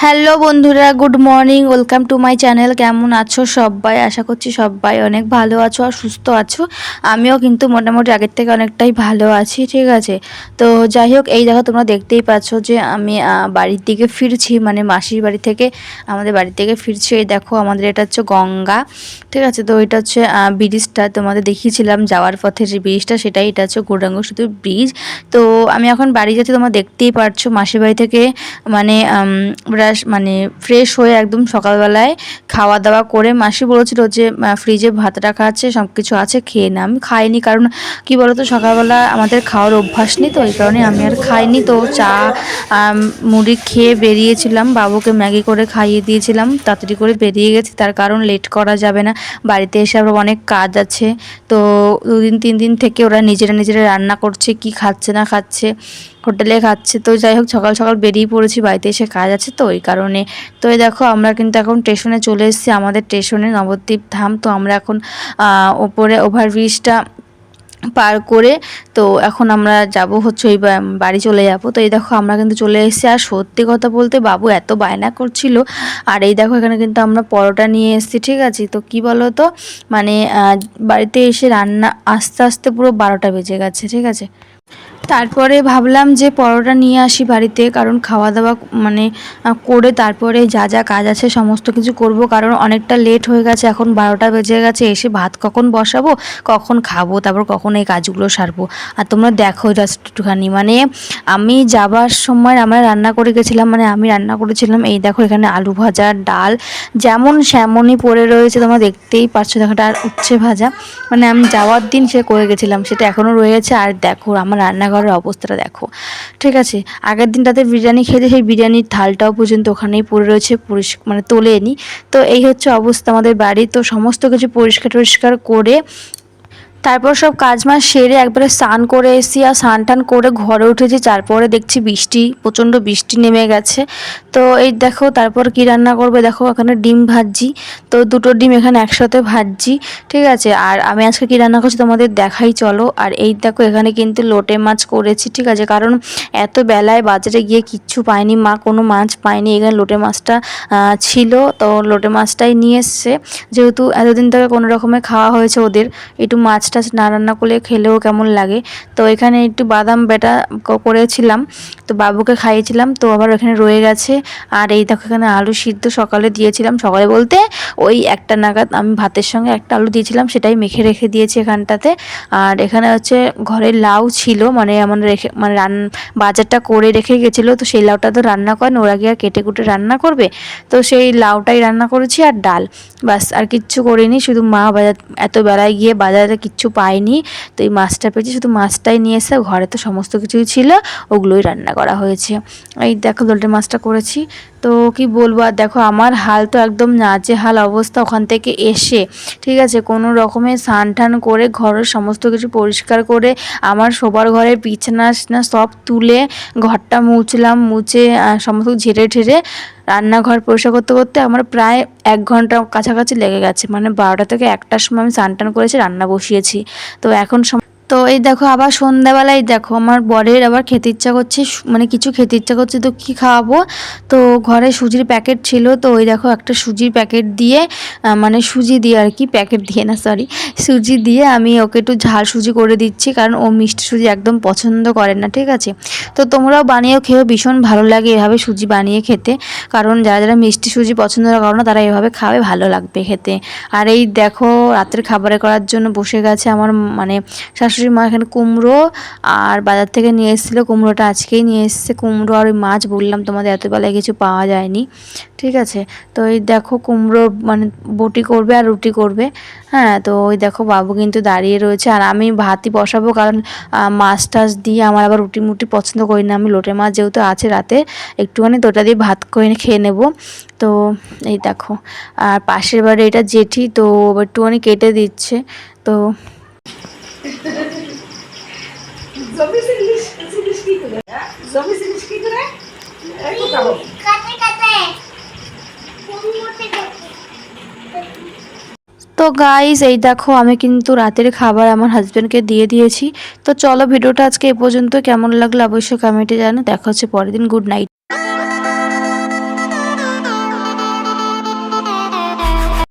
Hello বন্ধুরা, good morning, welcome to my channel. কেমন আছো সবাই? আশা করছি সবাই অনেক ভালো আছো আর সুস্থ আছো। আমিও কিন্তু মোটামুটি আগের থেকে অনেকটাই ভালো আছি, ঠিক আছে? তো যাই হোক, এই দেখো তোমরা দেখতেই পাচ্ছ যে আমি বাড়ির দিকে ফিরছি মানে মাসির বাড়ি থেকে আমাদের বাড়ি থেকে ফিরছি। এই দেখো আমাদের এটা হচ্ছে গঙ্গা, ঠিক আছে? তো এটা হচ্ছে ব্রিজটা তোমাদের দেখিয়েছিলাম, যাওয়ার পথে যে ব্রিজটা, সেটাই এটা হচ্ছে গৌরাঙ্গ শুধু ব্রিজ। তো আমি এখন বাড়ি যাচ্ছি, তোমরা দেখতেই পারছ মাসির বাড়ি থেকে মানে ব্রাশ মানে ফ্রেশ হয়ে একদম সকালবেলায় খাওয়া দাওয়া করে মাসি বলেছিল যে ফ্রিজে ভাত রাখা আছে সব কিছু আছে, খেয়ে না। আমি খাইনি কারণ কি বলতো, সকালবেলা আমাদের খাওয়ার অভ্যাস নেই তো, এই কারণে আমি আর খাইনি তো। চা মুড়ি খেয়ে বেরিয়েছিলাম, বাবুকে ম্যাগি করে খাইয়ে দিয়েছিলাম, তাড়াতাড়ি করে বেরিয়ে গেছি, তার কারণ লেট করা যাবে না। বাড়িতে এসে আবার অনেক কাজ আছে, তো দুদিন, তিন দিন থেকে ওরা নিজেরা নিজেরা রান্না করছে, কি খাচ্ছে না খাচ্ছে। হোটেলে খাচ্ছে। তো যাই হোক, সকাল সকাল বেরিয়ে পড়েছি, বাড়িতে এসে কাজ আছে তো, ওই কারণে। তো এই দেখো, আমরা কিন্তু এখন স্টেশনে চলে এসেছি, আমাদের স্টেশনে নবদ্বীপ ধাম। তো আমরা এখন ওপরে ওভারব্রিজটা পার করে, তো এখন আমরা যাব হচ্ছে ওই বাড়ি চলে যাব। তো এই দেখো, আমরা কিন্তু চলে এসেছি। আর সত্যি কথা বলতে বাবু এত বায়না করছিল। আর এই দেখো, এখানে কিন্তু আমরা পরোটা নিয়ে এসেছি, ঠিক আছে? তো কি বলো তো মানে বাড়িতে এসে রান্না আস্তে আস্তে পুরো বারোটা বেজে গেছে, ঠিক আছে? তারপরে ভাবলাম যে পরোটা নিয়ে আসি বাড়িতে, কারণ খাওয়া দাওয়া মানে করে তারপরে যা যা কাজ আছে সমস্ত কিছু করব, কারণ অনেকটা লেট হয়ে গেছে, এখন বারোটা বেজে গেছে, এসে ভাত কখন বসাবো, কখন খাব, তারপর কখন এই কাজগুলো সারবো। আর তোমরা দেখো জাস্ট একটুখানি মানে আমি যাবার সময় আমরা রান্না করে গেছিলাম মানে আমি রান্না করেছিলাম, এই দেখো এখানে আলু ভাজা, ডাল, যেমন স্যামনই পড়ে রয়েছে, তোমরা দেখতেই পাচ্ছ দেখো আর উচ্ছে ভাজা মানে আমি যাওয়ার দিন সে করে গেছিলাম, সেটা এখনও রয়েছে, আর দেখো আমার রান্নাঘরের অবস্থাটা দেখো। ঠিক আছে? আগের দিন দিনটাতে বিরিয়ানি খেতে সেই বিরিয়ানির থালটাও পর্যন্ত ওখানেই পড়ে রয়েছে, পরিষ্কার মানে তোলে তোলেনি। তো এই হচ্ছে অবস্থা আমাদের বাড়ি তো সমস্ত কিছু পরিষ্কার টরিষ্কার করে তারপর সব কাজ মাজ সেরে একবারে স্নান করে এসি আর স্নান টান করে ঘরে উঠেছি। তারপরে দেখছি বৃষ্টি, প্রচণ্ড বৃষ্টি নেমে গেছে। তো এই দেখো তারপর কি রান্না করবে? দেখো এখানে ডিম ভাজছি। তো দুটো ডিম এখানে একসাথে ভাজছি, ঠিক আছে? আর আমি আজকে কি রান্না করছি তোমাদের দেখাই, চলো। আর এই দেখো এখানে কিন্তু লোটে মাছ করেছি, ঠিক আছে? কারণ এত বেলায় বাজারে গিয়ে কিচ্ছু পাইনি, মা কোনো মাছ পায়নি এখানে লোটে মাছটা ছিল। তো লোটে মাছটাই নিয়ে এসছে। যেহেতু এতদিন থেকে কোনো রকমে খাওয়া হয়েছে ওদের, একটু মাছ টাছ না রান্না করলে খেলেও কেমন লাগে। তো এখানে একটু বাদাম বেটা করেছিলাম, তো বাবুকে খাইয়েছিলাম, তো আবার এখানে রয়ে গেছে। আর এই দেখো এখানে আলু সিদ্ধ সকালে দিয়েছিলাম। সকালে বলতে ওই একটা নাগাদ আমি ভাতের সঙ্গে একটা আলু দিয়েছিলাম, সেটাই মেখে রেখে দিয়েছি এখানটাতে। আর এখানে হচ্ছে ঘরে লাউ ছিল মানে এমন রেখে মানে রান, বাজারটা করে রেখে গেছিল, তো সেই লাউটা তো রান্না করেন ওরা গিয়ে কেটে কুটে রান্না করবে। তো সেই লাউটাই রান্না করেছি আর ডাল। বাস আর কিচ্ছু করিনি, শুধু মা বাজার, এত বেলায় গিয়ে বাজারে কিচ্ছু পাইনি। তো এই মাছটা পেয়েছি, শুধু মাছটাই নিয়ে এসে ঘরে তো সমস্ত কিছুই ছিল, ওগুলোই রান্না করা হয়েছে। এই দেখো লোটে মাছটা করেছি। তো কি বলব, আর দেখো আমার হাল তো একদম নাচে হাল অবস্থা ওখান থেকে এসে, ঠিক আছে? কোনো রকমে স্নান টান করে ঘরের সমস্ত কিছু পরিষ্কার করে আমার শোবার ঘরের বিছানা সব তুলে ঘরটা মুছলাম, মুছে সমস্ত ঝেড়ে ঠেড়ে রান্নাঘর পরিষ্কার করতে করতে আমার প্রায় এক ঘণ্টা কাছাকাছি লেগে গেছে। মানে বারোটা থেকে একটার সময় আমি স্নান টান করেছি, রান্না বসিয়েছি। তো এখন তো এই দেখো, আবার সন্ধ্যাবেলায় দেখো, আমার বরের আবার খেতে ইচ্ছা করছে মানে কিছু খেতে ইচ্ছা করছে, তো কি খাওয়াবো? তো ঘরে সুজির প্যাকেট ছিল, তো ওই দেখো একটা সুজির প্যাকেট দিয়ে মানে সুজি দিয়ে আর কি, প্যাকেট দিয়ে না সরি সুজি দিয়ে আমি ওকে একটু ঝাল সুজি করে দিচ্ছি, কারণ ও মিষ্টি সুজি একদম পছন্দ করে না, ঠিক আছে? তো তোমরাও বানিয়েও খেয়েও ভীষণ ভালো লাগে এভাবে সুজি বানিয়ে খেতে, কারণ যারা যারা মিষ্টি সুজি পছন্দ করো না, তারা এভাবে খাবে, ভালো লাগবে খেতে। আর এই দেখো রাতের খাবারে করার জন্য বসে গেছে আমার মানে শাশুড়ি মা এখানে কুমড়ো আর বাজার থেকে নিয়ে এসেছিল, কুমড়োটা আজকেই নিয়ে এসেছে। কুমড়ো আর ওই মাছ বললাম তোমাদের, এত বেলায় কিছু পাওয়া যায়নি। ঠিক আছে? তো এই দেখো কুমড়ো মানে বটি করবে আর রুটি করবে। হ্যাঁ তো ওই দেখো বাবু কিন্তু দাঁড়িয়ে রয়েছে। আর আমি ভাতই বসাবো কারণ মাছ টাছ দিয়ে আমার আবার রুটি মুটি পছন্দ করি না। আমি লোটে মাছ যেহেতু আছে রাতে, একটুখানি তো ওটা দিয়ে ভাত করে খেয়ে নেব। তো এই দেখো, আর পাশের বাড়ি এটা জেঠি, তো একটুখানি কেটে দিচ্ছে। তো তো গাইজ এই দেখো, আমি কিন্তু রাতের খাবার আমার হাজব্যান্ডকে দিয়ে দিয়েছি। তো চলো ভিডিওটা আজকে এ পর্যন্ত কেমন লাগল অবশ্যই কমেন্টে জানো দেখা হচ্ছে পরের দিন। Good night